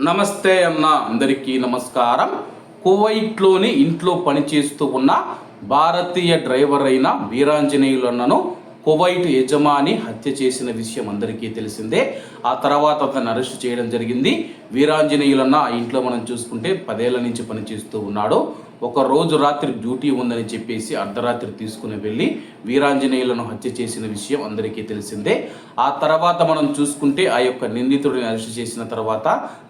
నమస్తే అన్న అందరికీ నమస్కారం. కువైట్లోని ఇంట్లో పనిచేస్తూ ఉన్న భారతీయ డ్రైవర్ అయిన వీరాంజనేయులన్నను కువైట్ యజమాని హత్య చేసిన విషయం అందరికీ తెలిసిందే. ఆ తర్వాత అతను అరెస్ట్ చేయడం జరిగింది. వీరాంజనేయులన్న ఆ ఇంట్లో మనం చూసుకుంటే పదేళ్ళ నుంచి పనిచేస్తూ ఉన్నాడు. ఒక రోజు రాత్రి డ్యూటీ ఉందని చెప్పేసి అర్ధరాత్రి తీసుకుని వెళ్ళి వీరాంజనేయులను హత్య చేసిన విషయం అందరికీ తెలిసిందే. ఆ తర్వాత మనం చూసుకుంటే ఆ యొక్క నిందితుడిని అరెస్ట్ చేసిన తర్వాత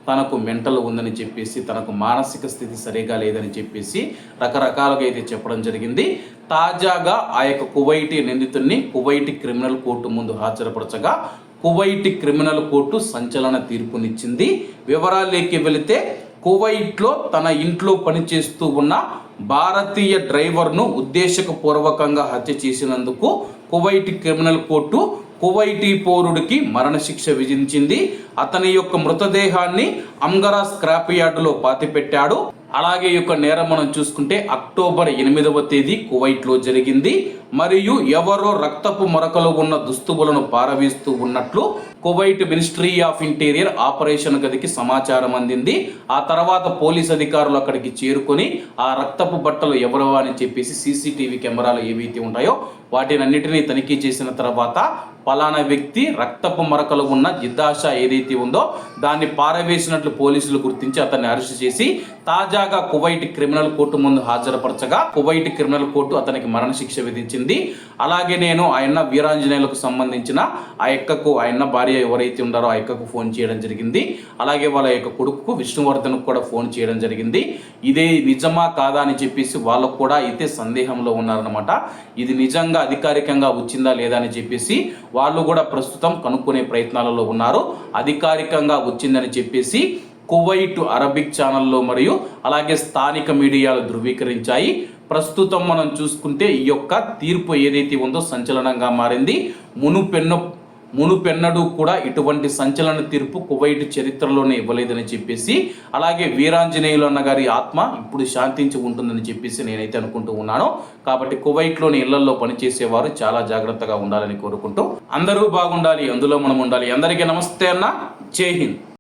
తనకు మెంటల్ ఉందని చెప్పేసి తనకు మానసిక స్థితి సరిగా లేదని చెప్పేసి రకరకాలుగా అయితే చెప్పడం జరిగింది. తాజాగా ఆ యొక్క కువైటి నిందితుడిని కువైటి క్రిమినల్ కోర్టు ముందు హాజరుపరచగా కువైటి క్రిమినల్ కోర్టు సంచలన తీర్పునిచ్చింది. వివరాల్లోకి వెళితే కువైట్లో తన ఇంట్లో పనిచేస్తూ ఉన్న భారతీయ డ్రైవర్ను ఉద్దేశపూర్వకంగా హత్య చేసినందుకు కువైట్ క్రిమినల్ కోర్టు కువైటీ పౌరుడికి మరణశిక్ష విధించింది. అతని యొక్క మృతదేహాన్ని అంగరా స్క్రాప్ యార్డులో పాతిపెట్టాడు. అలాగే యొక్క నేరం మనం చూసుకుంటే అక్టోబర్ ఎనిమిదవ తేదీ కువైట్లో జరిగింది. మరియు ఎవరో రక్తపు మరకలు ఉన్న దుస్తువులను పారవేస్తూ ఉన్నట్లు Kuwait ministry of interior operation గదికి సమాచారం అందింది. ఆ తర్వాత పోలీస్ అధికారులు అక్కడికి చేరుకొని ఆ రక్తపు బట్టలు ఎవరో అని చెప్పేసి సీసీటీవీ కెమెరాలు ఏవైతే ఉంటాయో వాటినన్నిటినీ తనిఖీ చేసిన తర్వాత పలానా వ్యక్తి రక్తపు మరకలు ఉన్న జిద్దాష ఏదైతే ఉందో దాన్ని పారవేసినట్లు పోలీసులు గుర్తించి అతన్ని అరెస్ట్ చేసి తాజాగా కువైట్ క్రిమినల్ కోర్టు ముందు హాజరుపరచగా కువైట్ క్రిమినల్ కోర్టు అతనికి మరణశిక్ష విధించింది. అలాగే నేను ఆయన వీరాంజనేయులకు సంబంధించిన ఆ ఎక్కకు ఆయన భార్య ఎవరైతే ఉన్నారో ఆ ఎక్కకు ఫోన్ చేయడం జరిగింది. అలాగే వాళ్ళ యొక్క కొడుకు విష్ణువర్ధన్ కూడా ఫోన్ చేయడం జరిగింది. ఇదే నిజమా కాదా అని చెప్పేసి వాళ్ళకు కూడా అయితే సందేహంలో ఉన్నారనమాట ఇది నిజంగా అధికారికంగా వచ్చిందా లేదా అని చెప్పేసి వాళ్ళు కూడా ప్రస్తుతం కనుక్కునే ప్రయత్నాలలో ఉన్నారు. అధికారికంగా వచ్చిందని చెప్పేసి కువైట్ అరబిక్ ఛానల్లో మరియు అలాగే స్థానిక మీడియాలు ధృవీకరించాయి. ప్రస్తుతం మనం చూసుకుంటే ఈ యొక్క తీర్పు ఏదైతే ఉందో సంచలనంగా మారింది. మునుపెన్నో మునుపెన్నడూ కూడా ఇటువంటి సంచలన తీర్పు కువైట్ చరిత్రలోనే ఇవ్వలేదని చెప్పేసి అలాగే వీరాంజనేయులు అన్న గారి ఆత్మ ఇప్పుడు శాంతించి ఉంటుందని చెప్పేసి నేనైతే అనుకుంటూ ఉన్నాను. కాబట్టి కువైట్లోని ఇళ్ళలో పనిచేసేవారు చాలా జాగ్రత్తగా ఉండాలని కోరుకుంటూ అందరూ బాగుండాలి అందులో మనం ఉండాలి. అందరికీ నమస్తే అన్న. జై హింద్.